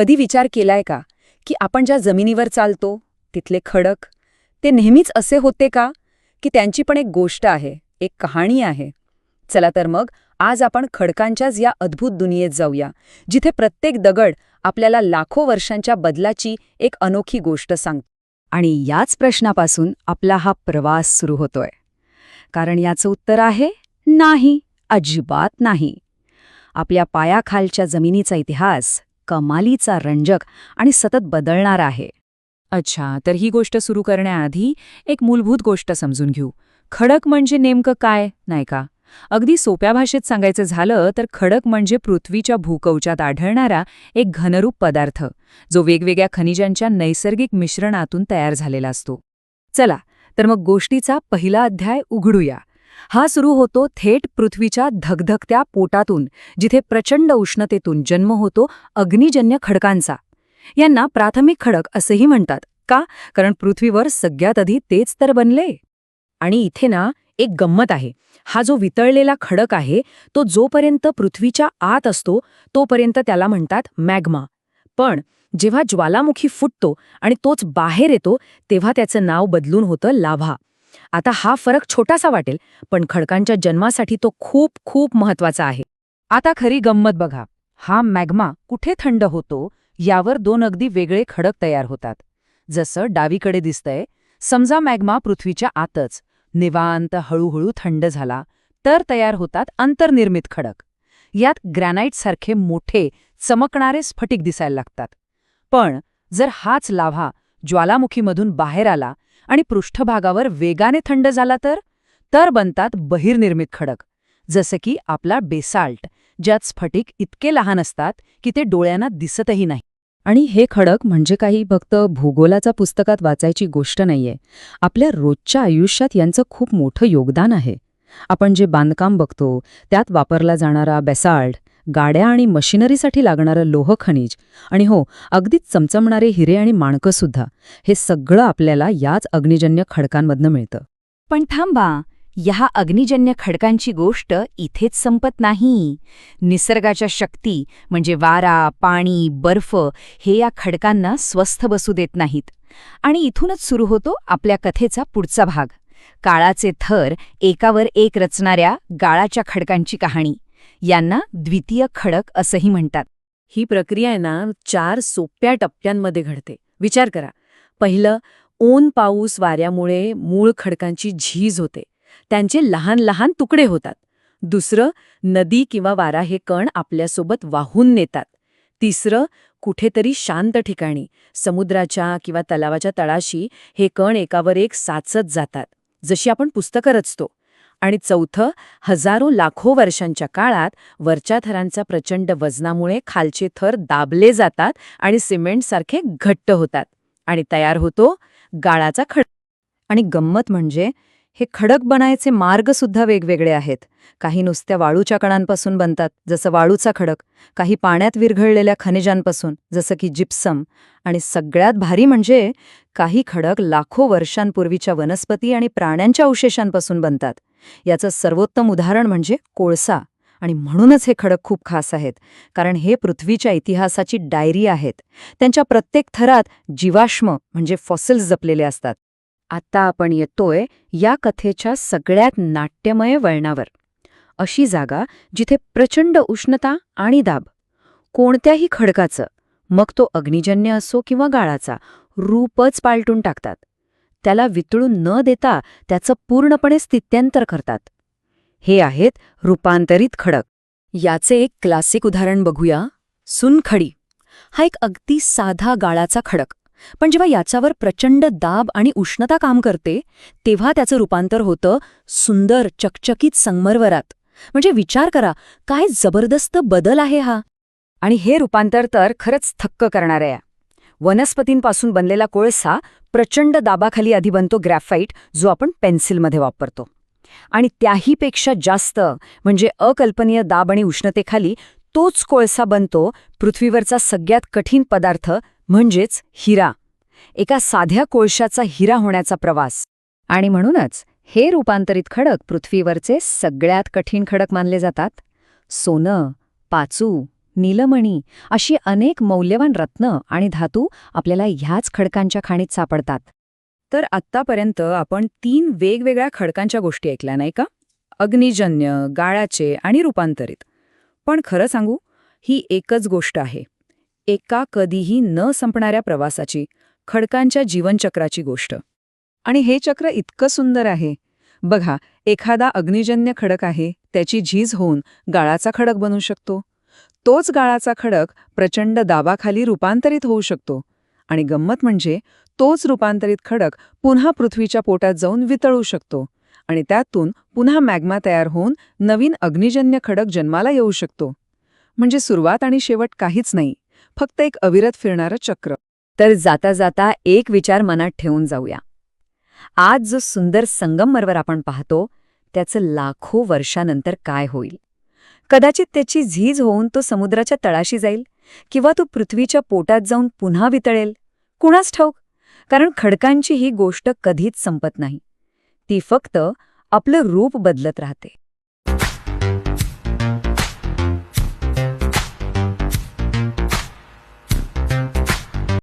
कधी विचार केलाय का? की आपण ज्या जमिनीवर चालतो तिथले खडक ते नेहमीच असे होते का? की त्यांची पण एक गोष्ट आहे एक कहाणी आहे. चला तर मग आज आपण खडकांच्याच या अद्भुत दुनियेत जाऊया जिथे प्रत्येक दगड आपल्याला लाखो वर्षांच्या बदलाची एक अनोखी गोष्ट सांगतो. आणि याच प्रश्नापासून आपला हा प्रवास सुरू होतोय. कारण याचं उत्तर आहे नाही अजिबात नाही. आपल्या पायाखालच्या जमिनीचा इतिहास कमालीचा रंजक आणि सतत बदलणारा आहे. अच्छा तर ही गोष्ट सुरू करण्याआधी एक मूलभूत गोष्ट समजून घेऊ. खडक म्हणजे नेमकं काय नाही का? अगदी सोप्या भाषेत सांगायचं झालं तर खडक म्हणजे पृथ्वीच्या भूकवचात आढळणारा एक घनरूप पदार्थ जो वेगवेगळ्या खनिजांच्या नैसर्गिक मिश्रणातून तयार झालेला असतो. चला तर मग गोष्टीचा पहिला अध्याय उघडूया. हा सुरू होतो थेट पृथ्वीच्या धगधगत्या पोटातून जिथे प्रचंड उष्णतेतून जन्म होतो अग्निजन्य खडकांचा. यांना प्राथमिक खडक असेही म्हणतात. का? कारण पृथ्वीवर सगळ्यात आधी तेच तर बनले. आणि इथे ना एक गंमत आहे. हा जो वितळलेला खडक आहे तो जोपर्यंत पृथ्वीच्या आत असतो तोपर्यंत त्याला म्हणतात मॅग्मा. पण जेव्हा ज्वालामुखी फुटतो आणि तोच बाहेर येतो तेव्हा त्याचं नाव बदलून होतं लाव्हा. आता हा फरक छोटासा वाटेल पण खडकांच्या जन्मासाठी तो खूप खूप महत्त्वाचा आहे. आता खरी गंमत बघा. हा मॅग्मा कुठे थंड होतो यावर दोन अगदी वेगळे खडक तयार होतात. जसं डावीकडे दिसतंय समजा मॅग्मा पृथ्वीच्या आतच निवांत हळूहळू थंड झाला तर तयार होतात अंतर्निर्मित खडक. यात ग्रॅनाईटसारखे मोठे चमकणारे स्फटिक दिसायला लागतात. पण जर हाच लाव्हा ज्वालामुखीमधून बाहेर आला आणि पृष्ठभागावर वेगाने थंड झाला तर तर बनतात बहिर्निर्मित खडक जसं की आपला बेसाल्ट ज्यात स्फटिक इतके लहान असतात की ते डोळ्यांना दिसतही नाही. आणि हे खडक म्हणजे काही फक्त भूगोलाच्या पुस्तकात वाचायची गोष्ट नाहीये. आपल्या रोजच्या आयुष्यात यांचं खूप मोठं योगदान आहे. आपण जे बांधकाम बघतो त्यात वापरला जाणारा बेसाल्ट गाड्या आणि मशिनरीसाठी लागणारं लोह खनिज आणि हो अगदीच चमचमणारे हिरे आणि माणकं सुद्धा हे सगळं आपल्याला याच अग्निजन्य खडकांमधनं मिळतं. पण थांबा या अग्निजन्य खडकांची गोष्ट इथेच संपत नाही. निसर्गाच्या शक्ती म्हणजे वारा पाणी बर्फ हे या खडकांना स्वस्थ बसू देत नाहीत. आणि इथूनच सुरू होतो आपल्या कथेचा पुढचा भाग. काळाचे थर एकावर एक रचणाऱ्या गाळाच्या खडकांची कहाणी. यांना द्वितीय खडक असंही म्हणतात. ही प्रक्रिया आहे ना चार सोप्या टप्प्यांमध्ये घडते. विचार करा. पहिलं ऊन पाऊस वाऱ्यामुळे मूळ खडकांची झीज होते. त्यांचे लहान लहान तुकडे होतात. दुसरं नदी किंवा वारा हे कण आपल्यासोबत वाहून नेतात. तिसरं कुठेतरी शांत ठिकाणी समुद्राच्या किंवा तलावाच्या तळाशी हे कण एकावर एक साचत जातात. जशी आपण पुस्तकं रचतो. आणि चौथं हजारो लाखो वर्षांच्या काळात वरच्या थरांचा प्रचंड वजनामुळे खालचे थर दाबले जातात आणि सिमेंटसारखे घट्ट होतात आणि तयार होतो गाळाचा खड. आणि गंमत म्हणजे हे खडक बनायचे मार्गसुद्धा वेगवेगळे आहेत. काही नुसत्या वाळूच्या कणांपासून बनतात जसं वाळूचा खडक काही पाण्यात विरघळलेल्या खनिजांपासून जसं की जिप्सम. आणि सगळ्यात भारी म्हणजे काही खडक लाखो वर्षांपूर्वीच्या वनस्पती आणि प्राण्यांच्या अवशेषांपासून बनतात. याचं सर्वोत्तम उदाहरण म्हणजे कोळसा. आणि म्हणूनच हे खडक खूप खास आहेत कारण हे पृथ्वीच्या इतिहासाची डायरी आहेत. त्यांच्या प्रत्येक थरात जीवाश्म म्हणजे फॉसिल्स जपलेले असतात. आता आपण येतोय या कथेच्या सगळ्यात नाट्यमय वळणावर. अशी जागा जिथे प्रचंड उष्णता आणि दाब. कोणत्याही खडकाचं मग तो अग्निजन्य असो किंवा गाळाचा रूपच पालटून टाकतात. त्याला वितळून न देता त्याचं पूर्णपणे स्थित्यंतर करतात. हे आहेत रूपांतरित खडक. याचे एक क्लासिक उदाहरण बघूया. सुनखडी. हा एक अगदी साधा गाळाचा खडक. पण जेव्हा याच्यावर प्रचंड दाब आणि उष्णता काम करते तेव्हा त्याचं रूपांतर होतं सुंदर चकचकीत संगमरवरात. म्हणजे विचार करा काय जबरदस्त बदल आहे हा. आणि हे रूपांतर तर खरंच थक्क करणारे आहे. वनस्पतींपासून बनलेला कोळसा प्रचंड दाबाखाली आधी बनतो ग्रॅफाईट जो आपण पेन्सिलमध्ये वापरतो. आणि त्याहीपेक्षा जास्त म्हणजे अकल्पनीय दाब आणि उष्णतेखाली तोच कोळसा बनतो पृथ्वीवरचा सगळ्यात कठीण पदार्थ म्हणजेच हिरा. एका साध्या कोळशाचा हिरा होण्याचा प्रवास. आणि म्हणूनच हे रूपांतरित खडक पृथ्वीवरचे सगळ्यात कठीण खडक मानले जातात. सोनं पाचू नीलमणी अशी अनेक मौल्यवान रत्न आणि धातू आपल्याला ह्याच खडकांच्या खाणीत सापडतात. तर आत्तापर्यंत आपण तीन वेगवेगळ्या खडकांच्या गोष्टी ऐकल्या नाही का? अग्निजन्य गाळाचे आणि रूपांतरित. पण खरं सांगू ही एकच गोष्ट आहे. एका कधीही न संपणाऱ्या प्रवासाची खडकांच्या जीवनचक्राची गोष्ट. आणि हे चक्र इतकं सुंदर आहे. बघा एखादा अग्निजन्य खडक आहे त्याची झीज होऊन गाळाचा खडक बनू शकतो. तोच गाळाचा खडक प्रचंड दाबाखाली रूपांतरित होऊ शकतो. आणि गंमत म्हणजे तोच रूपांतरित खडक पुन्हा पृथ्वीच्या पोटात जाऊन वितळू शकतो आणि त्यातून पुन्हा मॅग्मा तयार होऊन नवीन अग्निजन्य खडक जन्माला येऊ शकतो. म्हणजे सुरुवात आणि शेवट काहीच नाही फक्त एक अविरत फिरणारं चक्र. तर जाता जाता एक विचार मनात ठेवून जाऊया. आज जो सुंदर संगमरवर आपण पाहतो त्याचं लाखो वर्षानंतर काय होईल? कदाचित त्याची झीज होऊन तो समुद्राच्या तळाशी जाईल किंवा तो पृथ्वीच्या पोटात जाऊन पुन्हा वितळेल. कुणास ठाऊक? कारण खडकांची ही गोष्ट कधीच संपत नाही. ती फक्त आपलं रूप बदलत राहते.